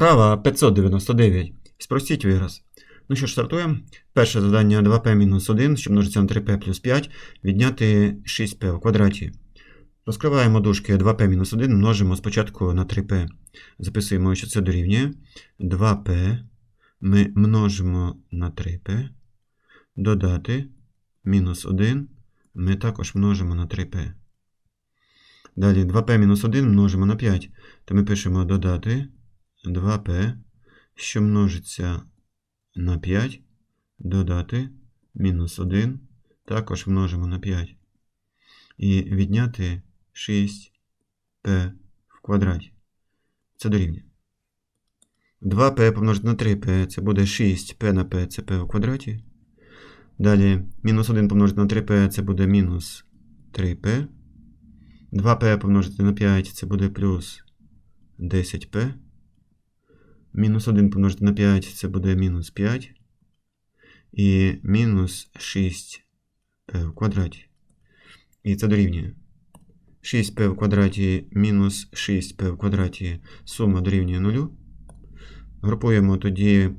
Вправа 599. Спростіть вираз. Ну що ж, стартуємо. Перше завдання 2p-1, що множиться на 3p плюс 5, відняти 6p в квадраті. Розкриваємо дужки 2p-1, множимо спочатку на 3p. Записуємо, що це дорівнює. 2p ми множимо на 3p. Додати мінус 1 ми також множимо на 3p. Далі 2p-1 множимо на 5. То ми пишемо додати 2p, що множиться на 5, додати мінус 1, також множимо на 5. І відняти 6p в квадраті. Це дорівнює. 2p помножити на 3p, це буде 6p на p, це p в квадраті. Далі мінус 1 помножити на 3p, це буде мінус 3p. 2p помножити на 5, це буде плюс 10p. Мінус 1 помножити на 5, це буде мінус 5. І мінус 6p в квадраті. І це дорівнює. 6p в квадраті мінус 6p в квадраті сума дорівнює 0. Групуємо тоді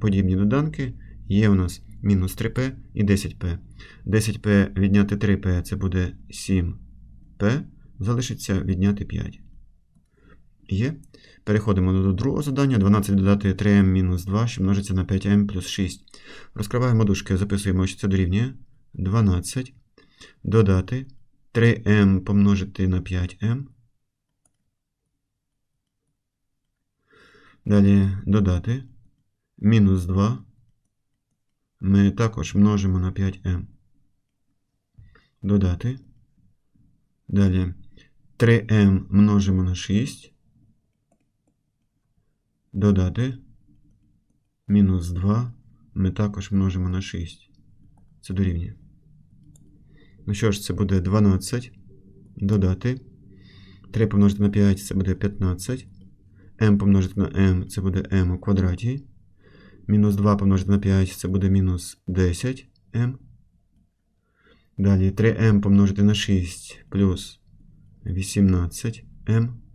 подібні доданки. Є у нас мінус 3p і 10p. 10p відняти 3p це буде 7p. Залишиться відняти 5. Є. Переходимо до другого завдання. 12 додати 3m мінус 2, що множиться на 5m плюс 6. Розкриваємо дужки, записуємо, що це дорівнює 12. Додати 3m помножити на 5m. Далі додати мінус 2. Ми також множимо на 5m. Додати. Далі 3m множимо на 6. Додати. Мінус 2. Ми також множимо на 6. Це дорівнює. Ну що ж, це буде 12. Додати. 3 помножити на 5 це буде 15. m помножити на m це буде m у квадраті. Мінус 2 помножити на 5 це буде мінус 10m. Далі 3m помножити на 6 плюс 18m.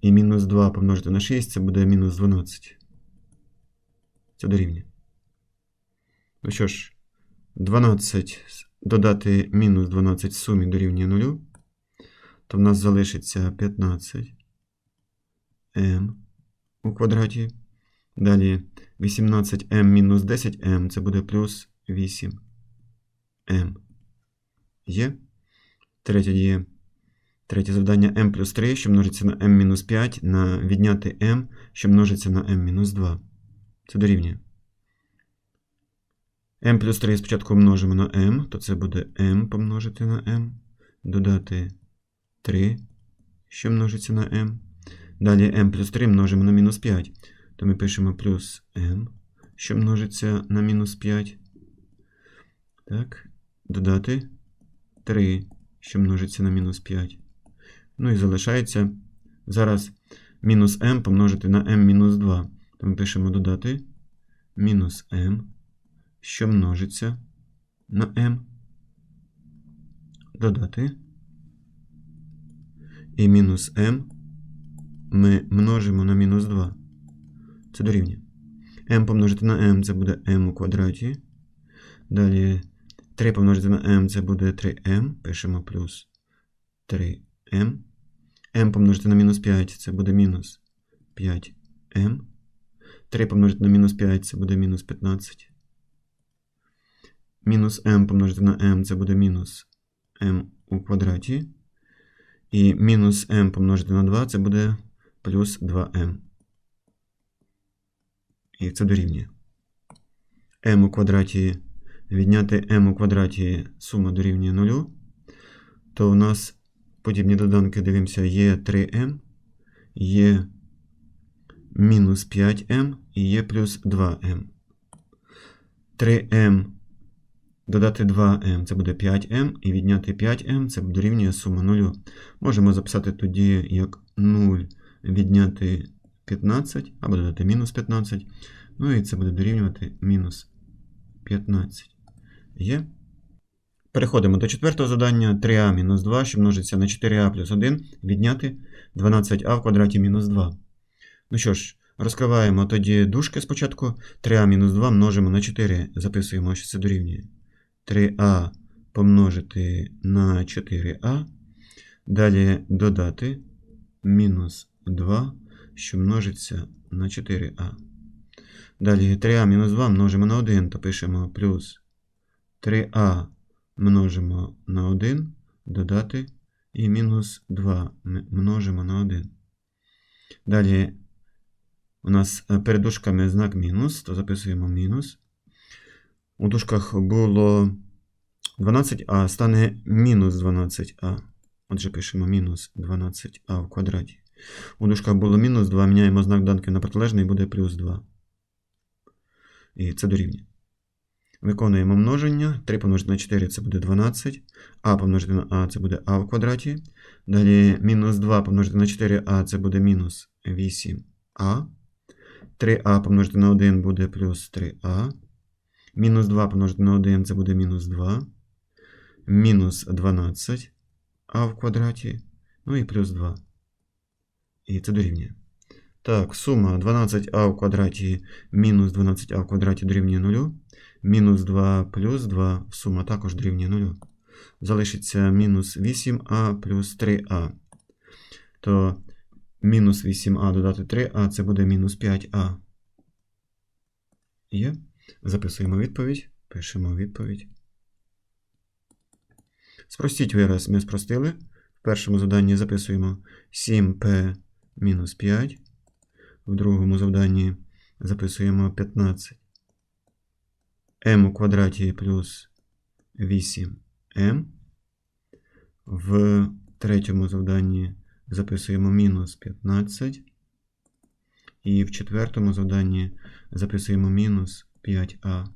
І мінус 2 помножити на 6 це буде мінус 12. Це дорівнює. Ну що ж, 12 додати мінус 12 в сумі дорівнює 0. То в нас залишиться 15 m у квадраті. Далі 18m мінус 10m це буде плюс 8m. Є. Третє є. Третє завдання m плюс 3, що множиться на m мінус 5, на відняти m, що множиться на m мінус 2. Це дорівнює. m плюс 3 спочатку множимо на m, то це буде m помножити на m. Додати 3, що множиться на m. Далі m плюс 3 множимо на мінус 5. То ми пишемо плюс m, що множиться на мінус 5. Так, додати 3, що множиться на мінус 5. Ну і залишається зараз мінус m помножити на m мінус 2. То ми пишемо додати мінус m, що множиться на m. Додати. І мінус m ми множимо на мінус 2. Це дорівнює. m помножити на m це буде m у квадраті. Далі 3 помножити на m це буде 3m. Пишемо плюс 3m. M помножити на мінус 5 це буде мінус 5m. 3 помножити на мінус 5 це буде мінус 15. Мінус m помножити на m це буде мінус m у квадраті. І мінус m помножити на 2 це буде плюс 2m. І це дорівнює. m у квадраті відняти m у квадраті сума дорівнює 0. То у нас подібні доданки дивимося, є 3m, є мінус 5m і є плюс 2m. 3m додати 2m це буде 5m, і відняти 5m це дорівнює сума 0. Можемо записати тоді як 0 відняти 15, або додати мінус 15. Ну і це буде дорівнювати мінус 15. Є. Переходимо до четвертого завдання. 3а мінус 2, що множиться на 4а плюс 1, відняти 12а в квадраті мінус 2. Ну що ж, розкриваємо тоді дужки спочатку. 3а мінус 2 множимо на 4. Записуємо, що це дорівнює. 3а помножити на 4а. Далі додати мінус 2, що множиться на 4а. Далі 3а мінус 2 множимо на 1, то пишемо плюс 3а множимо на 1, додати і мінус 2 м- множимо на 1. Далі у нас е, перед дужками знак мінус, то записуємо мінус. У дужках було 12а, стане мінус 12а. Отже, пишемо мінус 12а в квадраті. У дужках було мінус 2, міняємо знак данки на протилежний, буде плюс 2. І це дорівнює. Виконуємо множення. 3 помножити на 4 це буде 12. А помножити на А це буде А в квадраті. Далі мінус 2 помножити на 4а це буде мінус 8а. 3а помножити на 1 буде плюс 3а. Мінус 2 помножити на 1 це буде мінус 2. Мінус 12 а в квадраті. Ну і плюс 2. І це дорівнює. Так, сума 12а в квадраті мінус 12а в квадраті дорівнює 0. Мінус 2 плюс 2 сума також дорівнює 0. Залишиться мінус 8а плюс 3а. То мінус 8а додати 3а це буде мінус 5а. Є. Записуємо відповідь. Пишемо відповідь. Спростіть вираз ми спростили. В першому завданні записуємо 7p мінус 5. В другому завданні записуємо 15 m у квадраті плюс 8m. В третьому завданні записуємо мінус 15. І в четвертому завданні записуємо мінус 5а.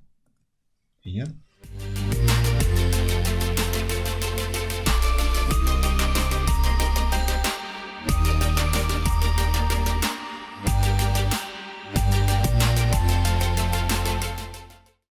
Є?